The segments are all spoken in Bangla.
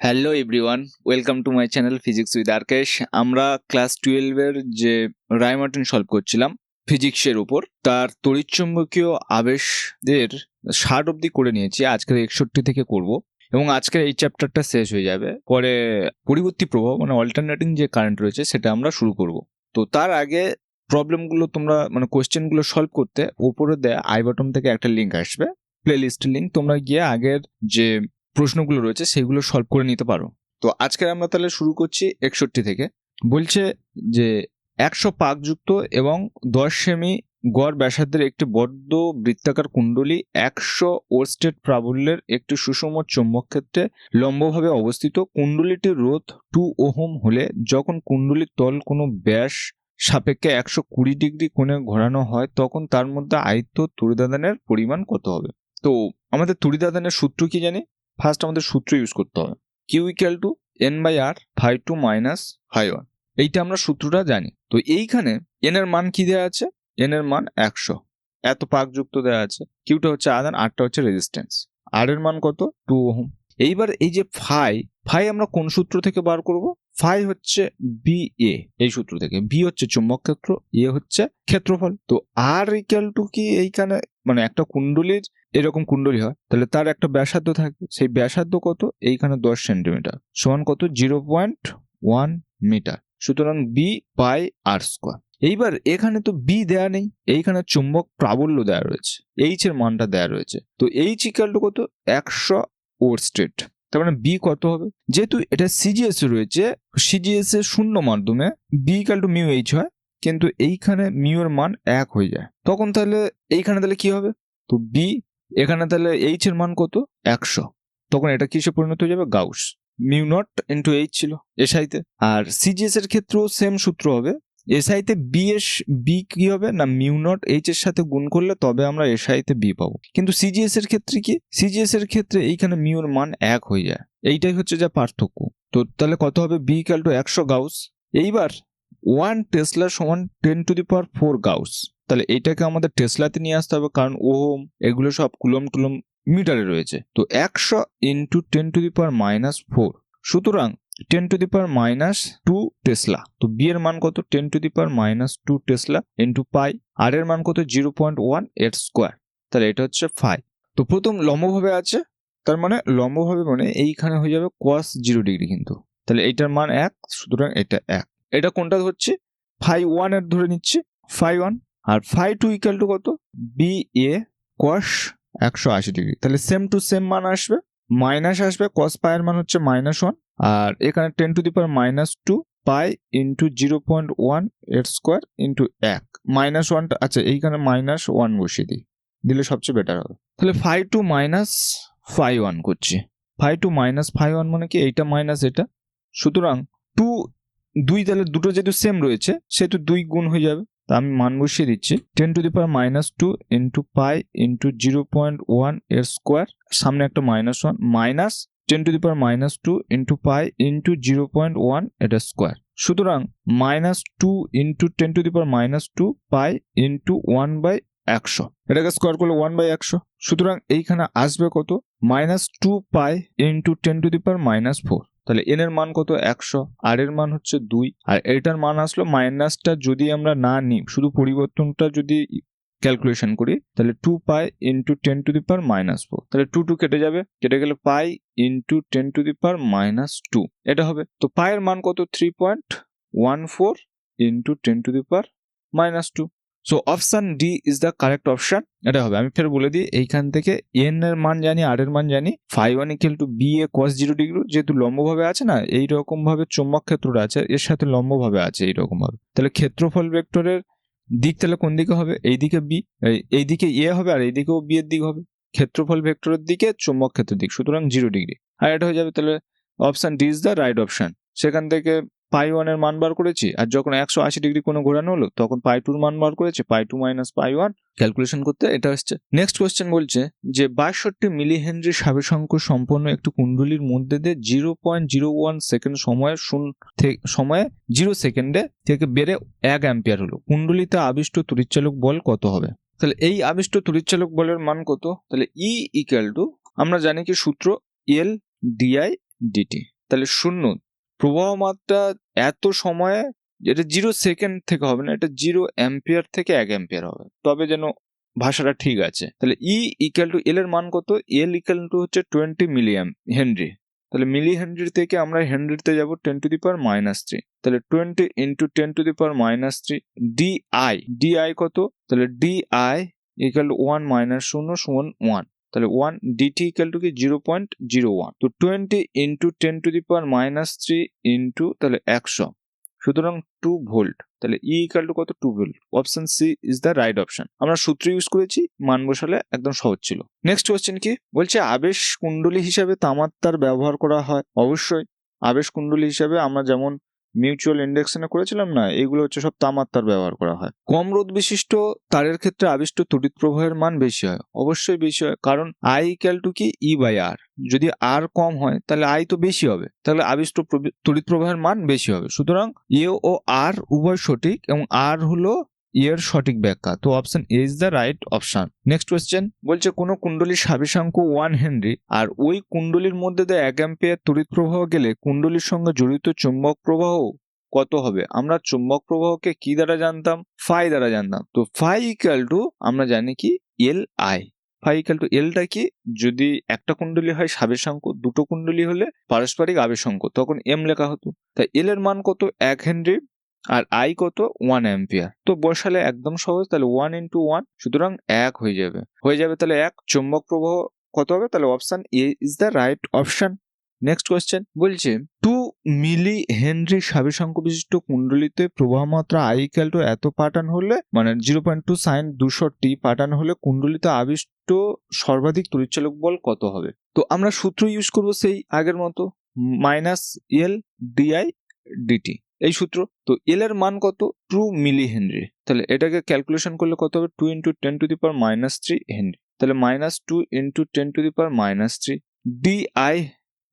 Hello everyone welcome to my channel physics with Arkesh আমরা ক্লাস টুয়েলভের যে রায়মার্টিন সলভ করছিলাম ফিজিক্সের উপর, তার তড়িৎচুম্বকীয় আবেশের ষাট অবধি করে নিয়েছি, আজকের একষট্টি থেকে করব। এবং আজকের এই চ্যাপ্টারটা শেষ হয়ে যাবে। পরে পরিবর্তী প্রভাব মানে অল্টারনেটিং যে কারেন্ট রয়েছে, সেটা আমরা শুরু করব। তো তার আগে প্রবলেমগুলো তোমরা মানে কোয়েশ্চেনগুলো সলভ করতে ওপরে দেয়া আই বটম থেকে একটা লিঙ্ক আসবে। প্লে লিস্টের লিঙ্ক তোমরা গিয়ে আগের যে প্রশ্নগুলো রয়েছে, সেগুলো সলভ করে নিতে পারো। তো আজকে আমরা তাহলে শুরু করছি একষট্টি থেকে। বলছে যে, একশো পাকযুক্ত এবং দশ সেমি গড় ব্যাসার্ধের একটি বদ্ধ বৃত্তাকার কুণ্ডলী একশো ওরস্টেট প্রাবল্যের একটি সুষম চৌম্বক ক্ষেত্রে লম্বভাবে অবস্থিত। কুণ্ডলীটির রোধ টু ওহম হলে যখন কুণ্ডলীর তল কোনো ব্যাস সাপেক্ষে একশো কুড়ি ডিগ্রি কোণে ঘোরানো হয়, তখন তার মধ্যে আয়ত্ত তড়িদাদানের পরিমাণ কত হবে? তো আমাদের তড়িদাদানের সূত্র কি জানি? ফার্স্ট আমাদের সূত্র ইউজ করতে হবে। Q equal to N by R phi two minus phi one এইটা আমরা সূত্রটা জানি। তো এইখানে এন এর মান কি দেওয়া আছে? এন এর মান একশো। এত পাকযুক্ত দেওয়া আছে। কিউটা হচ্ছে আদান আরটা হচ্ছে রেজিস্ট্যান্স আর এর মান কত? Two ohm. এইবার এই যে ফাই ফাই আমরা কোন সূত্র থেকে বার করব? ফাই হচ্ছে বি এ, এই সূত্র থেকে। বি হচ্ছে চুম্বক ক্ষেত্র, এ হচ্ছে ক্ষেত্রফল। তো আর ইকুয়াল টু কি এইখানে? মানে একটা কুণ্ডলীর এরকম কুণ্ডলী হয়, তাহলে তার একটা ব্যাসার্ধ থাকবে সেই ব্যাসার্ধ কত? এইখানে দশ সেন্টিমিটার, সমান কত? Zero point one metre. সুতরাং বি বাই আর স্কোয়ার এইবার এখানে তো বি দেয়া নেই, এইখানে চুম্বক প্রাবল্য দেয়া রয়েছে এইচ এর মানটা দেয়া রয়েছে। তো এইচ ইকাল টু কত? একশো ওর স্টেট তার মানে বি কত হবে? যেহেতু এটা সিজিএস রয়েছে সিজিএস এর শূন্য মাধ্যমে B equal to mu H হয়, কিন্তু এইখানে মিউ এর মান এক হয়ে যায়। তখন তাহলে এইখানে তাহলে কি হবে? তো বি এখানে তাহলে এইচ এর মান কত? একশো। তখন এটা কিসে পরিণত হয়ে যাবে? Gauss. Mu naught into H ছিল এসআইতে আর সিজিএস এর ক্ষেত্রেও সেম সূত্র হবে। এসআইতে বি এস বি কি হবে? না মিউ নট এইচ এর সাথে গুণ করলে তবে আমরা এসআইতে বি পাবো। কিন্তু সিজিএস এর ক্ষেত্রে কি? সিজিএস এর ক্ষেত্রে এইখানে মিউর মান এক হয়ে যায়। এইটাই হচ্ছে যা পার্থক্য। তো তাহলে কত হবে? বি ইকাল টু একশো গাউস। এইবার ওয়ান টেসলা সমান ten to the power four gauss. তাহলে এইটাকে আমাদের টেসলাতে নিয়ে আসতে হবে কারণ ওহম এগুলো সব কুলম টুলম মিটারে রয়েছে। তো একশো into ten to the power minus four সুতরাং ten to the power minus two tesla. তো বি এর মান কত? Ten to the power minus two tesla into pi. আর এর মান কত? জিরো পয়েন্ট ওয়ানের স্কোয়ার। তাহলে এটা হচ্ছে ফাইভ তো প্রথম লম্বভাবে আছে, তার মানে লম্বভাবে মানে এইখানে হয়ে যাবে কোয়াস জিরো ডিগ্রি কিন্তু। তাহলে এইটার মান এক, সুতরাং এটা এক। এটা কোনটা হচ্ছে ফাইভ ওয়ানের ধরে নিচ্ছি ফাইভ ওয়ান। আর ফাইভ টু ইকাল টু কত? বি এ কোয়াস একশো আশি ডিগ্রি। তাহলে সেম টু সেম মান আসবে। মাইনাস আসবে কস পায়ের মান হচ্ছে মাইনাস ওয়ান আর এখানে ten to the power minus two pi into zero point ওয়ানের স্কোয়ার ইন্টু এক। মাইনাস ওয়ানটা আচ্ছা এইখানে মাইনাস ওয়ান বসিয়ে দিই, দিলে সবচেয়ে বেটার হবে। তাহলে phi two minus phi one করছি। Phi two minus phi one মানে কি? এইটা মাইনাস এটা। সুতরাং টু দুই তাহলে দুটো যেহেতু সেম রয়েছে, সেহেতু দুই গুণ হয়ে যাবে। তা আমি মান বসিয়ে দিচ্ছি। Ten to the power minus two into pi into zero point ওয়ানের স্কোয়ার সামনে একটা minus one minus ten to the power minus two into pi into zero point one এটা স্কোয়ার সুতরাং minus two into ten to the power minus two pi into one by একশো। এটাকে স্কোয়ার করলে ওয়ান বাই একশো। সুতরাং এইখানে আসবে কত? Minus two pi into ten to the power minus four তাহলে এন এর মান কত? একশো। আর এর মান হচ্ছে দুই। আর এটার মান আসলো মাইনাসটা যদি আমরা না নিই, শুধু পরিবর্তনটা যদি ক্যালকুলেশন করি, তাহলে two pi into ten to the power minus four তাহলে টু টু কেটে যাবে। কেটে গেলে pi into ten to the power minus two এটা হবে। তো পায়ের মান কত? Three point one four into ten to the power minus two so option D is the correct option এটা হবে। আমি ফের বলে দিই, এইখান থেকে এন এর মান জানি আর এর মান জানি phi one equal to B A cos zero degree যেহেতু লম্বভাবে আছে না এই রকম ভাবে চৌম্বক ক্ষেত্রটা আছে, এর সাথে লম্বভাবে আছে এই রকম ভাবে তাহলে ক্ষেত্রফল ভেক্টরের দিক তাহলে কোন দিকে হবে? এইদিকে বি এই দিকে এ হবে আর এইদিকেও বি এর দিক হবে। ক্ষেত্রফল ভেক্টরের দিকে, চৌম্বক ক্ষেত্রের দিক, সুতরাং জিরো ডিগ্রি আর এটা হয়ে যাবে তাহলে option D is the right option সেখান থেকে পাই ওয়ানের মান বার করেছি, আর যখন একশো আশি ডিগ্রি কোনো ঘোরানো হলো, তখন পাই টুর মান বার করেছে phi two minus phi one calculation করতে এটা হচ্ছে। নেক্সট কোয়েশ্চেন বলছে যে বাষট্টি মিলি হেনরি সাবেশাঙ্ক সম্পন্ন একটি কুণ্ডলীর মধ্যে দিয়ে zero point zero one second সময়ে শূন্য সময়ে জিরো সেকেন্ডে থেকে বেড়ে এক অ্যাম্পিয়ার হলো। কুণ্ডলিতে আবিষ্ট তড়িৎচালক বল কত হবে? তাহলে এই আবিষ্ট তড়িৎচালক বলের মান কত? তাহলে ই ইকুয়াল টু আমরা জানি কি সূত্র এল ডিআই ডিটি তাহলে শূন্য প্রবাহ মাত্রা এত সময়ে এটা জিরো সেকেন্ড থেকে হবে না, এটা জিরো অ্যাম্পিয়ার থেকে এক অ্যাম্পিয়ার হবে। তবে যেন ভাষাটা ঠিক আছে। তাহলে ই ইকাল টু এল এর মান কত? এল ইকাল টু হচ্ছে টোয়েন্টি মিলিয়াম হেনরি। তাহলে মিলি হেনরি থেকে আমরা হেনরিতে যাব ten to the power minus three তাহলে twenty into ten to the power minus three D I D I কত? তাহলে D I equal to one minus শূন্য সমান ওয়ান তাহলে ওয়ান ডিটি ইকাল টু কি? জিরো পয়েন্ট জিরো ওয়ান তো twenty into ten to the power minus three into তাহলে একশো। সুতরাং টু ভোল্ট তাহলে ই ইকাল টু কত? Two volt option C is the right option আমরা সূত্র ইউজ করেছি, মান বসালে একদম সহজ ছিল। নেক্সট কোয়েশ্চেন কি? বলছে আবেশ কুণ্ডলী হিসাবে তামাত্তার ব্যবহার করা হয়। অবশ্যই। আবেশ কুণ্ডলী হিসাবে আমরা যেমন মিউচুয়াল ইন্ডেকশনে করেছিলাম না, এগুলো হচ্ছে সব তামাত্তার ব্যবহার করা হয়। কম রোধ বিশিষ্ট তারের ক্ষেত্রে আবিষ্ট তড়িৎ প্রবাহের মান বেশি হয়। অবশ্যই বেশি হয়, কারণ আই ইক্যাল টু কি? ই বাই আর যদি আর কম হয়, তাহলে আই তো বেশি হবে। তাহলে আবিষ্ট তড়িৎ প্রবাহের মান বেশি হবে। সুতরাং এ ও আর উভয় সঠিক এবং আর হলো এর সঠিক ব্যাখ্যা। তো option A is the right option next question বলছে কোনো কুণ্ডলীর সাবিশাঙ্ক ওয়ান হেনরি আর ওই কুণ্ডলীর মধ্যে দিয়ে এক অ্যাম্পিয়ার তড়িৎ প্রবাহ গেলে কুণ্ডলীর সঙ্গে জড়িত চুম্বক প্রবাহ কত হবে? আমরা চুম্বক প্রবাহকে কি দ্বারা জানতাম? ফাই দ্বারা জানতাম। তো ফাই ইকাল টু আমরা জানি কি L I phi equal to এলটা কি? যদি একটা কুণ্ডলী হয় সাবেশাঙ্ক দুটো কুণ্ডলী হলে পারস্পরিক আবেশাঙ্ক তখন এম লেখা হতো। তাই এল এর মান কত? এক হেনরি আর আই কত? ওয়ান অ্যাম্পিয়ার তো বসালে একদম সহজ, তাহলে ওয়ান ইন্টু ওয়ান সুতরাং এক হয়ে যাবে। হয়ে যাবে তাহলে এক, চুম্বক প্রবাহ কত হবে? তাহলে option A is the right option next question বলছে টু মিলি হেনরি সাবিশাঙ্ক বিশিষ্ট কুণ্ডলিতে প্রবাহ মাত্রা আই ইকাল টু এত পাটান হলে মানে জিরো পয়েন্ট টু সাইন দুশো টি পাটান হলে কুণ্ডলিতে আবিষ্ট সর্বাধিক তড়িৎচালক বল কত হবে? তো আমরা সূত্র ইউজ করব সেই আগের মতো মাইনাস এল ডিআই ডিটি এই সূত্র। তো এল এর মান কত? টু মিলি হেনরি তাহলে এটাকে ক্যালকুলেশন করলে কত হবে? Two into ten to the power minus three henry তাহলে minus two into ten to the power minus three D I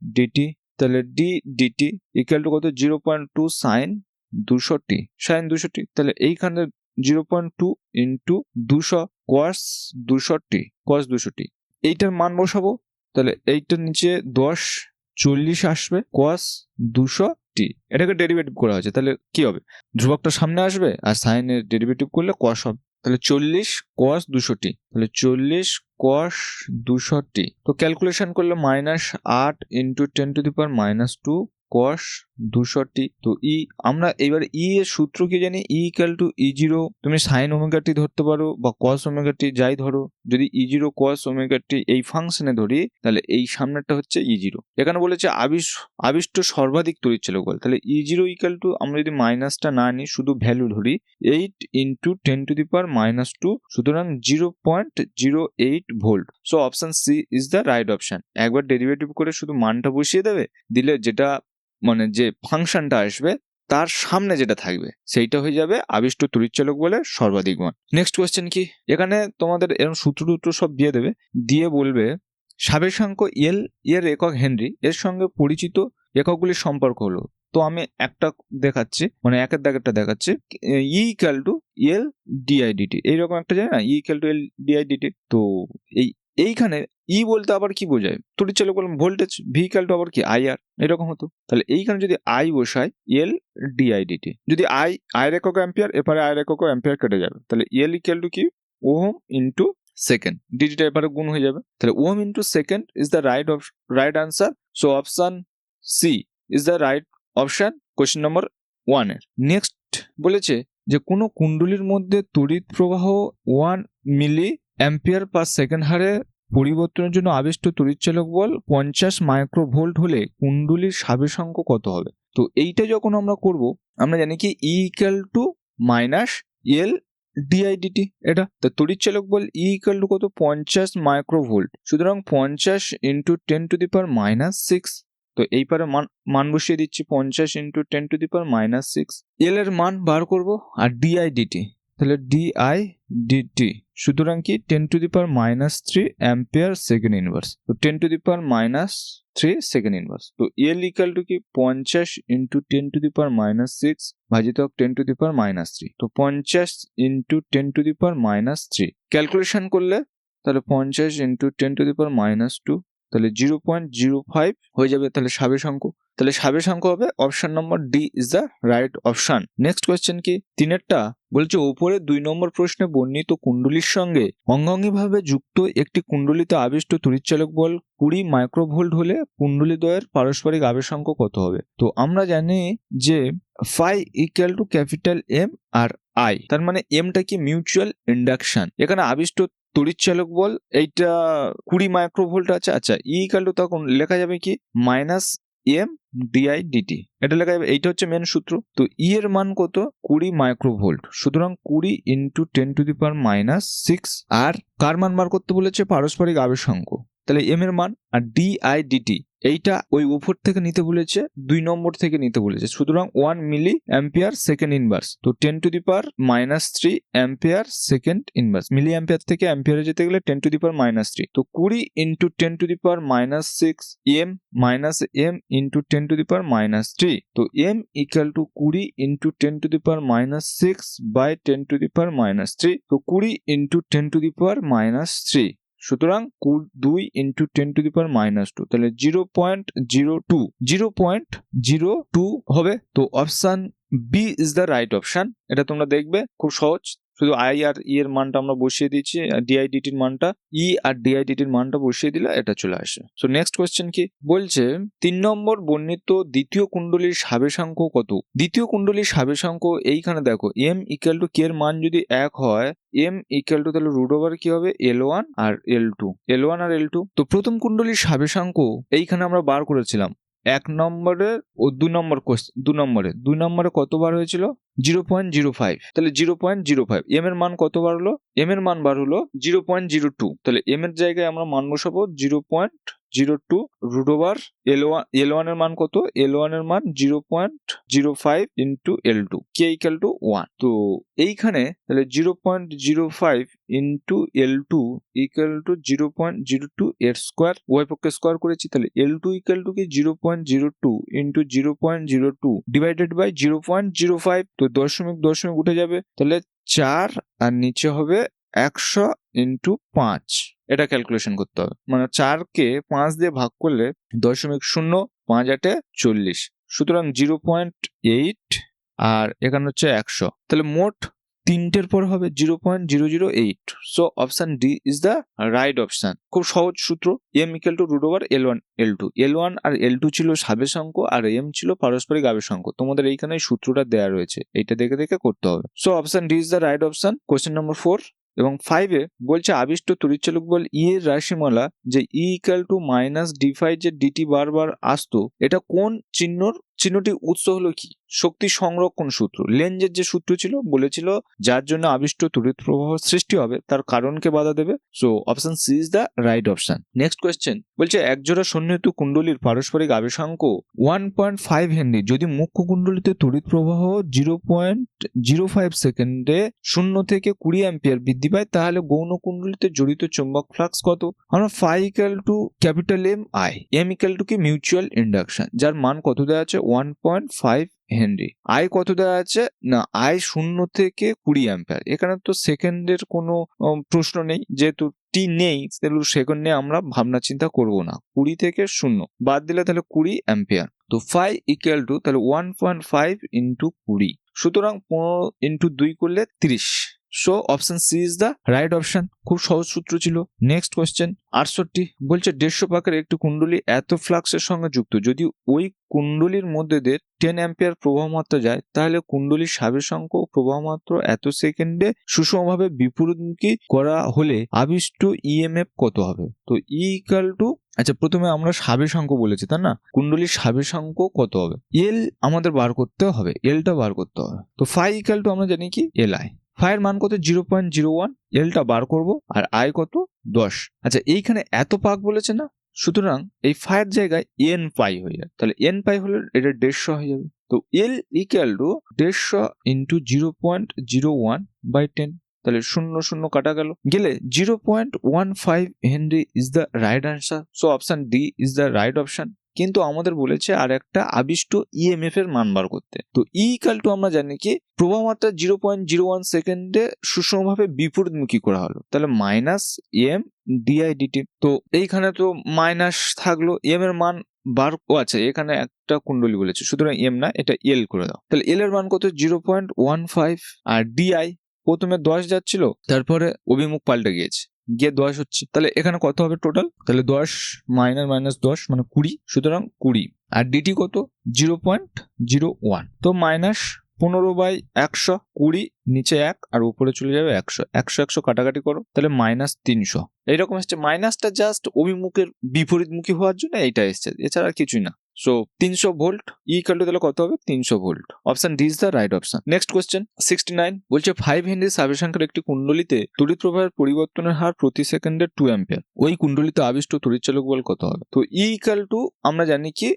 DT তাহলে ডি ডিটি ইকুয়াল টু কত? জিরো পয়েন্ট টু সাইন দুশো টি সাইন দুশো টি তাহলে এইখানে জিরো পয়েন্ট টু ইন্টু দুশো কোয়াস দুশো টি কোয়াস দুশো টি এইটার মান বসাবো। তাহলে এইটার নিচে দশ, চল্লিশ আসবে। কোয়াস দুশো টি, এটাকে ডেরিভেটিভ করা হয়েছে। তাহলে কি হবে? ধ্রুবকটা সামনে আসবে আর সাইনের ডেরিভেটিভ করলে কস হবে। তাহলে চল্লিশ কস দুশো টি। তাহলে চল্লিশ কস দুশো টি। তো ক্যালকুলেশন করলে মাইনাস আট into ten to the power minus two cos দুশো টি তো ই আমরা এবার ই এর সূত্র কি জানি? E equal to E zero তুমি সাইন ওমেগা টি ধরতে পারো বা কস ওমেগা টি যাই ধরো। যদি ই জিরো কস ওমেগা টি এই ফাংশনে ধরি, তাহলে এই সামনেরটা হচ্ছে ই জিরো এখানে বলেছে আবিষ আবিষ্ট সর্বাধিক তড়িৎচালক বল তাহলে ই জিরো ইকাল টু আমরা যদি মাইনাসটা না নিই, শুধু ভ্যালু ধরি eight into ten to the power minus two সুতরাং zero point zero eight volt so option C is the right option একবার ডেরিভেটিভ করে শুধু মানটা বসিয়ে দেবে, দিলে যেটা মানে যে ফাংশনটা আসবে, তার সামনে যেটা থাকবে, সেইটা হয়ে যাবে আবিষ্ট তড়িৎচালক বলে সর্বাধিক মান নেক্সট কোয়েশ্চেন কি? এখানে তোমাদের এরকম সূত্র টুত্র সব দিয়ে দেবে। দিয়ে বলবে, সাবেশাঙ্ক এল এর একক হেনরি, এর সঙ্গে পরিচিত এককগুলির সম্পর্ক হলো। তো আমি একটা দেখাচ্ছি মানে একের দাগেরটা দেখাচ্ছি। E equal to L D I D T এইরকম একটা যায় না? E equal to L D I D T তো এই, এইখানে ই বলতে আবার কি বোঝায়? তড়িৎচালক বললাম ভোল্টেজ ভি টু আবার কি? আই আর এরকম হতো। তাহলে এইখানে যদি আই বসাই এল ডিআইডিটি যদি আই আয়ের একক অ্যাম্পিয়ার এপারে আয়ের একক অ্যাম্পিয়ার কেটে যাবে। তাহলে এল ইকাল টু কি? ওহম ইন্টু সেকেন্ড ডিজিটা এবারে গুণ হয়ে যাবে। তাহলে ohm into second is the right of right answer so option C is the right option question number ওয়ানের নেক্সট বলেছে যে, কোনো কুণ্ডলীর মধ্যে তড়িৎ প্রবাহ one milli ampere per second হারে পরিবর্তনের জন্য আবিষ্ট তড়িৎচালক বল পঞ্চাশ মাইক্রোভোল্ট হলে কুণ্ডলীর সাবেশাঙ্ক কত হবে? তো এইটা যখন আমরা করব, আমরা জানি কি E equal to minus L D I D T এটা? তো তড়িৎচালক বল ই ইকাল টু কত? পঞ্চাশ মাইক্রোভোল্ট। সুতরাং পঞ্চাশ into ten to the power minus six তো এই পারে মান মান বসিয়ে দিচ্ছি, পঞ্চাশ into ten to the power minus six L এর মান বার করব, আর ডিআইডিটি তাহলে ডিআই ডিটি সুতরাং কি? Ten to the power minus three ampere second inverse তো ten to the power minus three second inverse তো এল ইকাল টু কি? পঞ্চাশ into ten to the power minus six ভাজিতক ten to the power minus three তো পঞ্চাশ into ten to the power minus three calculation করলে তাহলে পঞ্চাশ into ten to the power minus two তাহলে জিরো পয়েন্ট জিরো ফাইভ হয়ে যাবে তাহলে সাবেশাঙ্ক তাহলে সাবেশাঙ্ক হবে option number D is the right option next question কি? তিনেরটা বলছে, ওপরে দুই নম্বর প্রশ্নে বর্ণিত কুণ্ডলীর সঙ্গে অঙ্গাঙ্গিভাবে যুক্ত একটি কুণ্ডলিতে আবিষ্ট তড়িৎচালক বল কুড়ি মাইক্রোভোল্ট হলে কুণ্ডলীদ্বয়ের পারস্পরিক আবেশাঙ্ক কত হবে? তো আমরা জানি যে phi equal to capital M R I. তার মানে এমটা কি মিউচুয়াল ইন্ডাকশন। এখানে আবিষ্ট তড়িৎচালক বল এইটা কুড়ি মাইক্রোভোল্ট আছে। আচ্ছা ই টু তখন লেখা যাবে কি? মাইনাস এম ডিআই ডিটি এটা লেখা যাবে, এইটা হচ্ছে মেন সূত্র। তো ই এর মান কত? কুড়ি মাইক্রোভোল্ট সুতরাং কুড়ি into ten to the power minus six আর কার মান বার করতে বলেছে? পারস্পরিক আবেশাঙ্ক। তাহলে এম এর মান আর ডি আই ডিটি এইটা ওই উপর থেকে নিতে বলেছে, দুই নম্বর থেকে নিতে বলেছে। সুতরাং one milli ampere second inverse তো ten to the power minus three ampere second inverse milli ampere থেকে অ্যাম্পিয়ারে যেতে গেলে ten to the power minus three তো কুড়ি into ten to the power minus six M minus M into ten to the power minus three তো এম ইকাল টু কুড়ি into ten to the power minus six by ten to the power minus three তো কুড়ি into ten to the power minus three সুতরাং দুই into ten to the power minus two তাহলে zero point zero two zero point zero two হবে। তো option B is the right option এটা তোমরা দেখবে, খুব সহজ। শুধু আই আর ই এর মানটা আমরা বসিয়ে দিচ্ছি ডিআইডিটির মানটা ই আর ডিআইডিটির মানটা বসিয়ে দিলে এটা চলে আসে। সো নেক্সট কোয়েশ্চেন কি? বলছে, তিন নম্বর বর্ণিত দ্বিতীয় কুণ্ডলীর সাবেশাঙ্ক কত? দ্বিতীয় কুণ্ডলীর সাবেশাঙ্ক এইখানে দেখো এম ইকুয়াল টু কে এর মান যদি এক হয় এম ইকুয়াল টু তাহলে রুট ওভার কি হবে? এল ওয়ান আর এল টু এল ওয়ান আর এল টু তো প্রথম কুণ্ডলীর সাবেশাঙ্ক এইখানে আমরা বার করেছিলাম। এক নম্বরে ও দু নম্বর কোশ্চেন দু নম্বরে দু নম্বরে কতবার হয়েছিল? Zero point zero five. তাহলে zero point zero five M এর মান কত বার হলো? এম এর মান বার হলো জিরো পয়েন্ট জিরো টু। তাহলে এম এর জায়গায় আমরা মান বসাবো zero point zero two root over L one L ওয়ানের মান কত? এল ওয়ানের মান zero point zero five into L two K equal to one তো এইখানে তাহলে zero point zero five into L two equal to zero point zero two এর স্কোয়ার ওয়াই পক্ষে স্কোয়ার করেছি, তাহলে এল টু ইকাল টু কি? Zero point zero two into zero point zero two divided by zero point zero five তো দশমিক দশমিক উঠে যাবে, তাহলে চার আর নিচে হবে একশো ইন্টু পাঁচ। এটা ক্যালকুলেশন করতে হবে। মানে চারকে পাঁচ দিয়ে ভাগ করলে দশমিক শূন্য পাঁচ আটে চল্লিশ। সুতরাং জিরো পয়েন্ট এইট আর এখানে হচ্ছে একশো। তাহলে মোট তিনটের পর হবে zero point zero zero eight. So option D is the right option খুব সহজ সূত্র। M equal to root over L one L two L one R L two ছিল সাবেশাঙ্ক আর এম ছিল পারস্পরিক আবেশাঙ্ক তোমাদের এইখানে সূত্রটা দেওয়া রয়েছে। এইটা দেখে দেখে করতে হবে। So option D is the right option question number four এবং ফাইভে বলছে আবিষ্ট তড়িৎচালক বল ই এর রাশিমালা যে E equal to minus d five যে ডিটি বারবার আসতো, এটা কোন চিহ্নর চিহ্নটি উৎস হলো কি? শক্তি সংরক্ষণ সূত্র। লেঞ্জের যে সূত্র ছিল, বলেছিল যার জন্য আবিষ্ট তড়িৎ প্রবাহ সৃষ্টি হবে, তার কারণকে বাধা দেবে। So option C is the right option next question বলছে, একজোড়া সন্নিহিত কুণ্ডলীর পারস্পরিক আবেশাঙ্ক ওয়ান পয়েন্ট ফাইভ হেনরি। যদি মুখ্য কুণ্ডলিতে তড়িৎ প্রবাহ জিরো পয়েন্ট জিরো ফাইভ সেকেন্ডে শূন্য থেকে কুড়ি অ্যাম্পিয়ার বৃদ্ধি পায়, তাহলে গৌণ কুণ্ডলিতে জড়িত চুম্বক ফ্লাক্স কত? আমরা phi equal to capital M I M equal to কি? মিউচুয়াল ইন্ডাকশন যার মান কত দেওয়া আছে? One point five henry. I কত দেওয়া আছে? না আই শূন্য থেকে কুড়ি অ্যাম্পিয়ার এখানে তো সেকেন্ডের কোনো প্রশ্ন নেই। যেহেতু টি নেই তাহলে সেকেন্ড নিয়ে আমরা ভাবনা চিন্তা করব না। কুড়ি থেকে শূন্য। বাদ দিলে তাহলে কুড়ি অ্যাম্পিয়ার তো ফাইভ ইকুয়াল টু তাহলে ওয়ান পয়েন্ট ফাইভ ইন্টু কুড়ি। সুতরাং পনেরো ইন্টু দুই করলে তিরিশ। So option C is the right option খুব সহজ সূত্র ছিল। নেক্সট কোয়েশ্চেন আটষট্টি। বলছে, দেড়শো পাকের একটি কুণ্ডলী এত ফ্লাক্সের সঙ্গে যুক্ত। যদি ওই কুণ্ডলীর মধ্যে দিয়ে টেন অ্যাম্পিয়ার প্রবাহ মাত্রা যায়, তাহলে কুণ্ডলীর সাবেশাঙ্ক প্রবাহ মাত্র এত সেকেন্ডে সুষমভাবে বিপরীতমুখী করা হলে আবিষ্ট ইএমএফ কত হবে? তো ই ইকাল টু আচ্ছা প্রথমে আমরা সাবেশাঙ্ক বলেছি, তাই না? কুণ্ডলীর সাবেশাঙ্ক কত হবে? এল আমাদের বার করতে হবে এলটা বার করতে হবে। তো ফাই ইকাল টু আমরা জানি কি? এল আই ফাইয়ের মান কত? জিরো পয়েন্ট জিরো ওয়ান, এলটা বার করব, আর আই কত? দশ। আচ্ছা এইখানে এত পাক বলেছে না? সুতরাং এই ফাইয়ের জায়গায় এন পাই হয়ে যাবে তাহলে এন পাই হলে এটা দেড়শো হয়ে যাবে। তো এল ইকুয়াল টু দেড়শো into zero point zero one by ten তাহলে শূন্য শূন্য কাটা গেল। গেলে zero point one five henry is the right answer so option D is the right option কিন্তু আমাদের বলেছে আর একটা আবিষ্ট ইএমএফ এর মান বার করতে। তো ই ইকাল টু আমরা জানি কি প্রবাহ মাত্রা জিরো পয়েন্ট জিরো ওয়ান সেকেন্ডে সুষমভাবে বিপরীতমুখী করা হলো। তাহলে মাইনাস এম ডিআইডিটি তো এইখানে তো মাইনাস থাকল এম এর মান বার, ও আচ্ছা এখানে একটা কুণ্ডলী বলেছে, সুতরাং এম না, এটা এল করে দাও। তাহলে এল এর মান কত? জিরো পয়েন্ট ওয়ান ফাইভ আর ডিআই প্রথমে দশ যাচ্ছিল, তারপরে অভিমুখ পাল্টে গিয়েছে। গিয়ে দশ হচ্ছে। তাহলে এখানে কত হবে টোটাল তাহলে দশ মাইনাস মাইনাস দশ মানে কুড়ি, সুতরাং কুড়ি। আর ডিটি কত? জিরো পয়েন্ট জিরো ওয়ান তো মাইনাস পনেরো বাই একশো, কুড়ি, নিচে এক, আর উপরে চলে যাবে একশো। একশো একশো কাটাকাটি করো, তাহলে মাইনাস তিনশো। এইরকম এসছে। মাইনাসটা জাস্ট অভিমুখের বিপরীতমুখী হওয়ার জন্য এইটা এসছে। এছাড়া কিছুই না। সো তিনশো ভোল্ট ইকাল কালটু তাহলে কত হবে? তিনশো volt option D is the right option next question sixty nine বলছে ফাইভ হেনরি সাবেশাঙ্কের একটি কুণ্ডলিতে তড়িৎ প্রবাহের পরিবর্তনের হার প্রতি সেকেন্ডে টু অ্যাম্পিয়ার ওই কুণ্ডলিতে আবিষ্ট তড়িৎচালক বল কত হবে? তো ই ইকাল টু আমরা জানি কি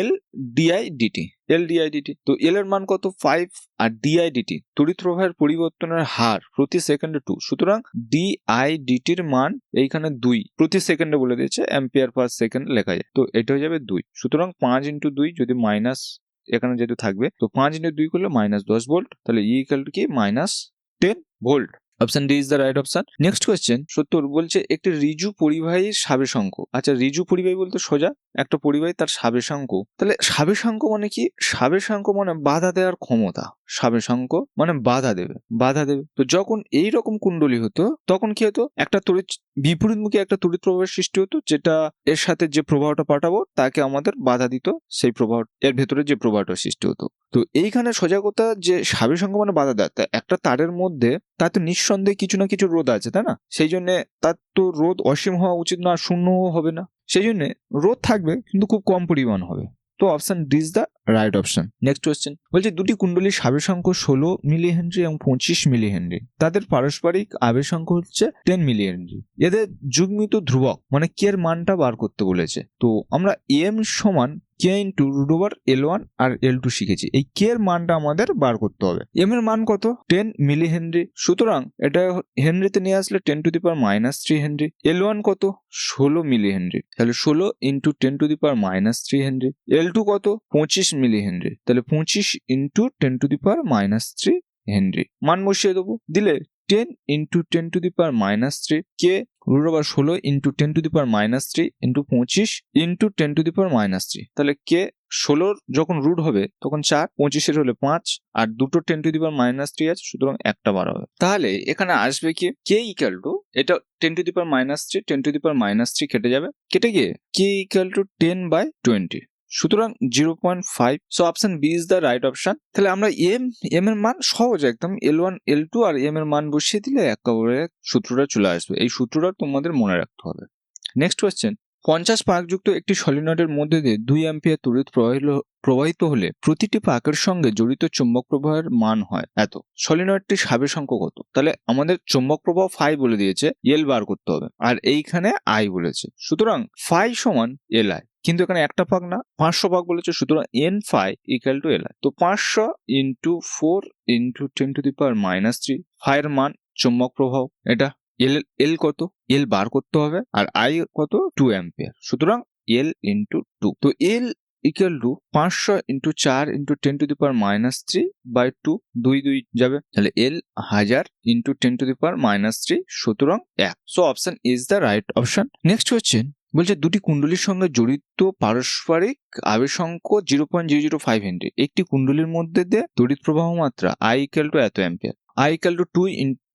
L d I d t L d I d t তো এল এর মান কত? ফাইভ আর ডিআই ডিটি তড়িৎ প্রবাহের পরিবর্তনের হার প্রতি সেকেন্ডে টু সুতরাং ডিআই ডিটির মান এইখানে দুই, প্রতি সেকেন্ডে বলে দিয়েছে অ্যাম্পিয়ার পার সেকেন্ড লেখা যায়, তো এটা হয়ে যাবে দুই, সুতরাং পাঁচ ইন্টু দুই যদি মাইনাস এখানে যেহেতু থাকবে, তো পাঁচ ইন্টু দুই করলে মাইনাস দশ ভোল্ট তাহলে ই ইকাল টু কি? Minus ten volt option D is the right option next question সত্তর বলছে, একটি রিজু সাবেশ সাবেশাঙ্ক। আচ্ছা রিজু পরিবাহী বলতে সোজা, একটা পরিবাহী তার সাবেশাঙ্ক। তাহলে সাবেশাঙ্ক মানে কি? সাবেশাঙ্ক মানে বাধা দেওয়ার ক্ষমতা। সাবেশাঙ্ক মানে বাধা দেবে বাধা দেবে। তো যখন এই রকম কুণ্ডলী হতো, তখন কি হতো? একটা তড়িৎ, বিপরীতমুখী একটা তড়িৎ প্রবাহের সৃষ্টি হতো, যেটা এর সাথে যে প্রবাহটা পাঠাবো, তাকে আমাদের বাধা দিত, সেই প্রবাহ, এর ভেতরে যে প্রবাহটা সৃষ্টি হতো। তো এইখানে সোজা কথা যে সাবেশাঙ্ক মানে বাধা দেয় একটা তারের মধ্যে তার তো নিঃসন্দেহে কিছু না কিছু রোদ আছে, তাই না? সেই জন্য তার তো রোদ অসীম হওয়া উচিত না শূন্যও হবে না। সেই জন্য রোদ থাকবে, কিন্তু খুব কম পরিমাণ হবে। তো option D is the right option next question বলছে দুটি কুণ্ডলীর আবেশাঙ্ক ষোলো মিলি হেনরি এবং পঁচিশ মিলি হেনরি তাদের পারস্পরিক আবেশাঙ্ক হচ্ছে টেন মিলি হেনরি এদের যুগ্মিত ধ্রুবক মানে কে এর মানটা বার করতে বলেছে। তো আমরা এম সমান K into root over L one আর এল টু শিখেছি। এই কে এর মানটা আমাদের বার করতে হবে। এম এর মান কত? টেন মিলি হেনরি সুতরাং এটা হেনরিতে নিয়ে আসলে ten to the power minus three henry L one কত? ষোলো মিলি হেনরি তাহলে ষোলো into ten to the power minus three henry L two কত? পঁচিশ মিলি হেনরি তাহলে পঁচিশ into ten to the power minus three henry মান বসিয়ে দেবো। দিলে ten into ten to the power minus three K root over ষোলো into ten to the power minus three into পঁচিশ into ten to the power minus three তাহলে কে ষোলোর যখন রুট হবে, তখন চার, পঁচিশের হলে পাঁচ, আর দুটো ten to the power minus three আছে, সুতরাং একটা বার হবে। তাহলে এখানে আসবে কি? কে ইকাল টু এটা ten to the power minus three ten to the power minus three কেটে যাবে। কেটে গিয়ে K equal to ten by twenty সুতরাং zero point five so option B is the right option তাহলে আমরা এম এম এর মান সহজ একদম এল ওয়ান এল টু আর এম এর মান বসিয়ে দিলে একেবারে সূত্রটা চলে আসবে। এই সূত্রটা তোমাদের মনে রাখতে হবে। নেক্সট কোয়েশ্চেন পঞ্চাশ পাকযুক্ত একটি সলিনয়েডের মধ্যে দিয়ে দুই অ্যাম্পিয়ার তড়িৎ প্রবাহিত হলে প্রতিটি পাকের সঙ্গে জড়িত চুম্বক প্রবাহের মান হয় এত। সলিনয়েডটি সাবেশাঙ্ক কত তাহলে আমাদের চুম্বক প্রবাহ ফাই বলে দিয়েছে এল বার করতে হবে। আর এইখানে আই বলেছে। সুতরাং ফাই সমান এল আই কিন্তু এখানে একটা পাক না, পাঁচশো পাক বলেছে, সুতরাং N phi equal to L I তো পাঁচশো into four into ten to the power minus three ফাইয়ের মান চুম্বক প্রবাহ, এটা এল এল কত? এল বার করতে হবে আর আই কত? টু অ্যাম্পিয়ার সুতরাং এল ইন্টু টু তো এল ইকুয়াল টু পাঁচশো ইন্টু চার into ten to the power minus three by two দুই দুই যাবে। তাহলে এল হাজার into ten to the power minus three সুতরাং এক। So option is the right option next question বলছে, দুটি কুণ্ডলীর সঙ্গে জড়িত পারস্পরিক আবেশঙ্ক zero point zero zero five henry. একটি কুণ্ডলীর মধ্যে দিয়ে তড়িৎ প্রবাহ মাত্রা আই ইকাল টু এত ampere I equal to two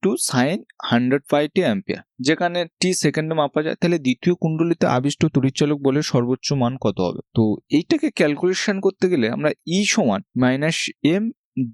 into sine hundred five T ampere যেখানে টি সেকেন্ডে মাপা যায়, তাহলে দ্বিতীয় কুণ্ডলিতে আবিষ্ট তড়িৎচালক বলে সর্বোচ্চ মান কত হবে? তো এইটাকে ক্যালকুলেশন করতে গেলে আমরা ই সমান মাইনাস এম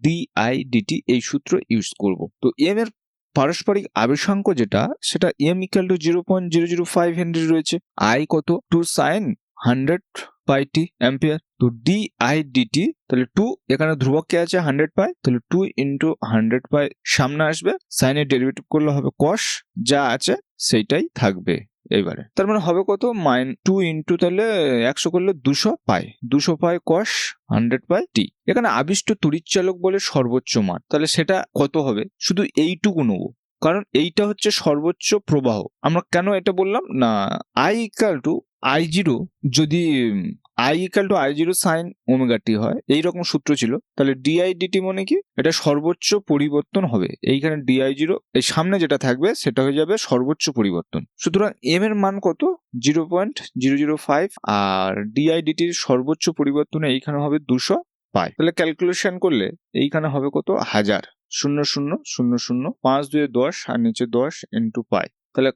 ডিআই ডিটি এই সূত্র ইউজ করব। তো এম এর পারস্পরিক আবেশাঙ্ক যেটা, সেটা M equal to zero point zero zero five henry রয়েছে। আই কত? Two sine hundred pi T ampere তো ডি আই ডিটি তাহলে টু এখানে ধ্রুবক কে আছে? হান্ড্রেড পাই তাহলে টু ইন্টু হান্ড্রেড পাই সামনে আসবে। সাইনের ডেরিভেটিভ করলে হবে কস যা আছে সেইটাই থাকবে এইবারে। তার মানে হবে কত? মাইন টু ইন্টু তাহলে একশো করলে দুশো পাই দুশো পাই কস হান্ড্রেড পাই টি এখানে আবিষ্ট তড়িৎচালক বলে সর্বোচ্চ মান, তাহলে সেটা কত হবে? শুধু এইটুকু নেব, কারণ এইটা হচ্ছে সর্বোচ্চ প্রবাহ। আমরা কেন এটা বললাম? না I equal to I zero যদি I equal to I zero sine omega T হয়। এইরকম সূত্র ছিল। তাহলে ডিআই ডিটি মানে কি? এটা সর্বোচ্চ পরিবর্তন হবে। এইখানে ডিআই জিরো এই সামনে যেটা থাকবে সেটা হয়ে যাবে সর্বোচ্চ পরিবর্তন। সুতরাং এম এর মান কত? Zero point zero zero five আর ডিআই ডিটির সর্বোচ্চ পরিবর্তনে এইখানে হবে দুশো পাই। তাহলে ক্যালকুলেশন করলে এইখানে হবে কত? হাজার। শূন্য শূন্য শূন্য শূন্য, পাঁচ দুয়ে দশ আর নিচে দশ ইন্টু পাই তাহলে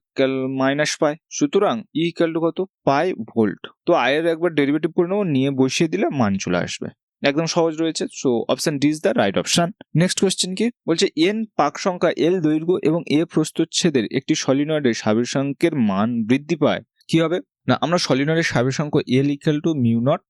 মাইনাস পাই সুতরাং ই ইকাল টু কত? পাই ভোল্ট তো আয়ের একবার ডেরিভেটিভ করে নেব, নিয়ে বসিয়ে দিলে মান চলে আসবে। একদম সহজ রয়েছে so option D is the right option next question কি? বলছে এন পাক সংখ্যা এল দৈর্ঘ্য এবং এ প্রস্তুচ্ছেদের একটি সলিনয়েডের সাবেশাঙ্কের মান বৃদ্ধি পায়। কি হবে? না, আমরা সলিনয়েডের সাবেশাঙ্ক L equal to mu naught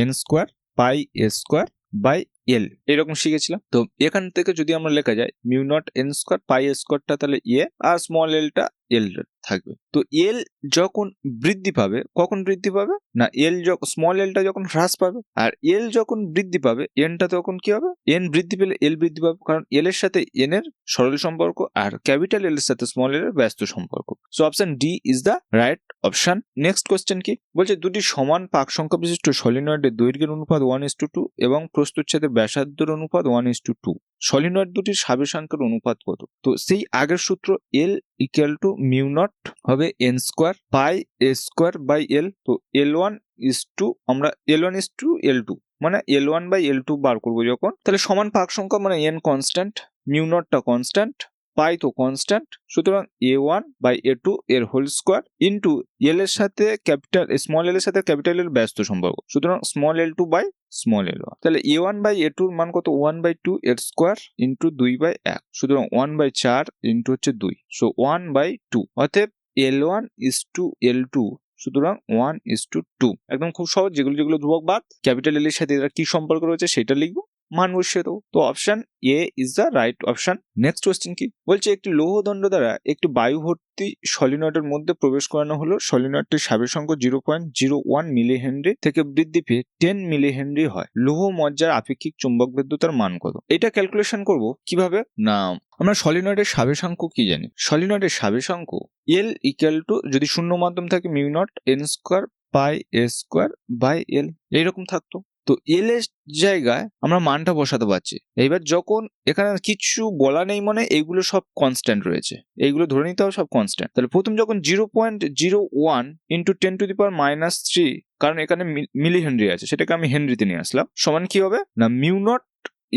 N square pi A square by L এরকম শিখেছিলাম। তো এখান থেকে যদি আমরা লেখা যায় mu naught N square pi স্কোয়ারটা তাহলে এ আর স্মল এলটা এল থাকবে। তো এল যখন বৃদ্ধি পাবে, কখন বৃদ্ধি পাবে? না এল যখন স্মল এলটা যখন হ্রাস পাবে, আর এল যখন বৃদ্ধি পাবে এনটা তখন কি হবে? এন বৃদ্ধি পেলে এল বৃদ্ধি পাবে, কারণ এল এর সাথে এন এর সরল সম্পর্ক, আর ক্যাপিটাল এল এর সাথে স্মল এল এর ব্যস্ত সম্পর্ক। So option D is the right option next question কি? বলছে দুটি সমান পাক সংখ্যা বিশিষ্ট সলিনয়েডের দৈর্ঘ্যের অনুপাত ওয়ান ইস টু টু এবং প্রস্তুচ্ছেদের ব্যাসার্ধের অনুপাত one is to two solenoid দুটির সাবেশাঙ্কের অনুপাত কত? তো সেই আগের সূত্র L equal to mu naught হবে N square by A square by L তো এল ওয়ান ইস টু আমরা L one is to L two মানে L one by L two বার করব যখন। তাহলে সমান পাক সংখ্যা মানে এন কনস্ট্যান্ট মিউ নটটা কনস্ট্যান্ট পাই তো কনস্ট্যান্ট সুতরাং A one by A two এর হোল স্কোয়ার ইন্টু এল এর সাথে ক্যাপিটাল স্মল এল এর সাথে ক্যাপিটাল এর ব্যস্ত সম্পর্ক। সুতরাং small L two by small L one তাহলে এ ওয়ান বাই এ টুর মান কত? ওয়ান বাই টু এর স্কোয়ার ইন্টু দুই বাই এক। সুতরাং ওয়ান বাই চার ইন্টু হচ্ছে দুই। সো ওয়ান বাই টু অতএব L one is to L two সুতরাং ওয়ান ইস টু টু একদম খুব সহজ, যেগুলো যেগুলো ধ্রুবক বাদ। ক্যাপিটাল এল এর সাথে এরা কি সম্পর্ক রয়েছে সেটা লিখব। মান তো option A is the right option next question কি? বলছে একটি লৌহদণ্ড দ্বারা একটি বায়ু ভর্তি সলিনয়েডের মধ্যে প্রবেশ করানো হলো। সলিনয়েডটির সাবেশাঙ্ক zero point zero one milli henry থেকে বৃদ্ধি পেয়ে টেন মিলি হেনরি হয়। লৌহ মজ্জার আপেক্ষিক চুম্বক বিদ্যুতার মান কত? এটা ক্যালকুলেশন করব কীভাবে? না, আমরা সলিনয়েডের সাবেশাঙ্ক কি জানি? সলিনয়েডের সাবেশাঙ্ক এল ইকুয়াল টু যদি শূন্য মাধ্যম থাকে mu naught N square pi A square by L এইরকম থাকতো। তো এল জায়গায় আমরা মানটা বসাতে পারছি। এইবার যখন এখানে কিছু বলা নেই মানে এইগুলো সব কনস্ট্যান্ট রয়েছে। এইগুলো ধরে নিতে হবে সব কনস্ট্যান্ট তাহলে প্রথম যখন zero point zero one into ten to the power minus three কারণ এখানে মিলি হেনরি আছে, সেটাকে আমি হেনরিতে নিয়ে আসলাম। সমান কি হবে? না mu naught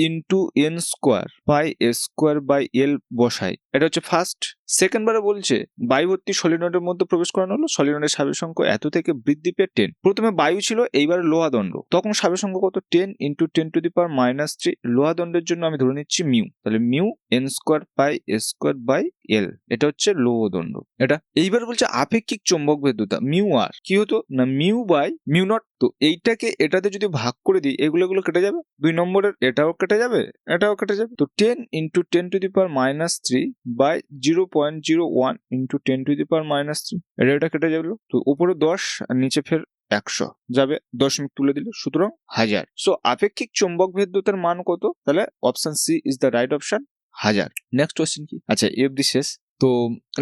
into N square by A square by L বসাই। এটা হচ্ছে ফার্স্ট সেকেন্ড বারে বলছে, বায়ুবর্তী সলিনয়েডের মধ্যে প্রবেশ করানো হলো। সলিনয়েডের সাবেশাঙ্ক এত থেকে বৃদ্ধি পেয়ে টেন প্রথমে বায়ু ছিল এইবার লোহাদণ্ড তখন সাবেশাঙ্ক কত? Ten into ten to the power minus three লোহাদণ্ডের জন্য আমি ধরে নিচ্ছি মিউ তাহলে mu N square by A square by L এটা হচ্ছে লৌহদণ্ড এটা এইবার বলছে আপেক্ষিক চৌম্বক ভেদ্যতা মিউ আর কি হতো? না মিউ বাই মিউ নট তো এইটাকে এটাতে যদি ভাগ করে দিই, এগুলো এগুলো কেটে যাবে? দুই নম্বরের এটাও কেটে যাবে, এটাও কেটে যাবে। তো ten into ten to the power minus three by zero point zero one into ten to the power minus three এটা কেটে যাবে। তো উপরে দশ, আর নিচে ফের একশো। যাবে দশমিক তুলে দিল, সুতরাং হাজার। সো আপেক্ষিক চুম্বক ভেদ্যতার মান কত? তাহলে option C is the right option হাজার। নেক্সট কোয়েশ্চেন কি? আচ্ছা এ অব্দি শেষ। তো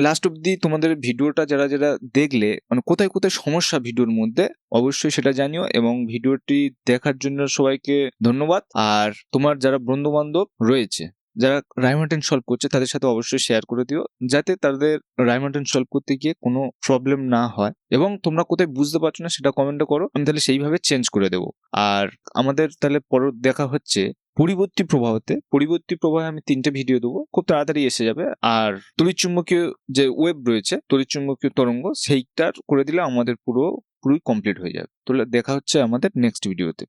লাস্ট অব্দি তোমাদের ভিডিওটা যারা যারা দেখলে মানে কোথায় কোথায় সমস্যা ভিডিওর মধ্যে, অবশ্যই সেটা জানিও এবং ভিডিওটি দেখার জন্য সবাইকে ধন্যবাদ। আর তোমার যারা বন্ধু বান্ধব রয়েছে যারা রাইমার্টেন সলভ করছে, তাদের সাথে অবশ্যই শেয়ার করে দিও, যাতে তাদের রাইমার্টেন সলভ করতে গিয়ে কোনো প্রবলেম না হয়। এবং তোমরা কোথায় বুঝতে পারছ না, সেটা কমেন্টে করো, আমি তাহলে সেইভাবে চেঞ্জ করে দেবো। আর আমাদের তাহলে পর দেখা হচ্ছে পরিবর্তী প্রবাহতে। পরিবর্তী প্রবাহে আমি তিনটে ভিডিও দেবো, খুব তাড়াতাড়ি এসে যাবে। আর তড়িৎচুম্বকীয় যে ওয়েব রয়েছে, তড়িৎচুম্বকীয় তরঙ্গ, সেইটার করে দিলে আমাদের পুরো, পুরোই কমপ্লিট হয়ে যাবে। তাহলে দেখা হচ্ছে আমাদের নেক্সট ভিডিওতে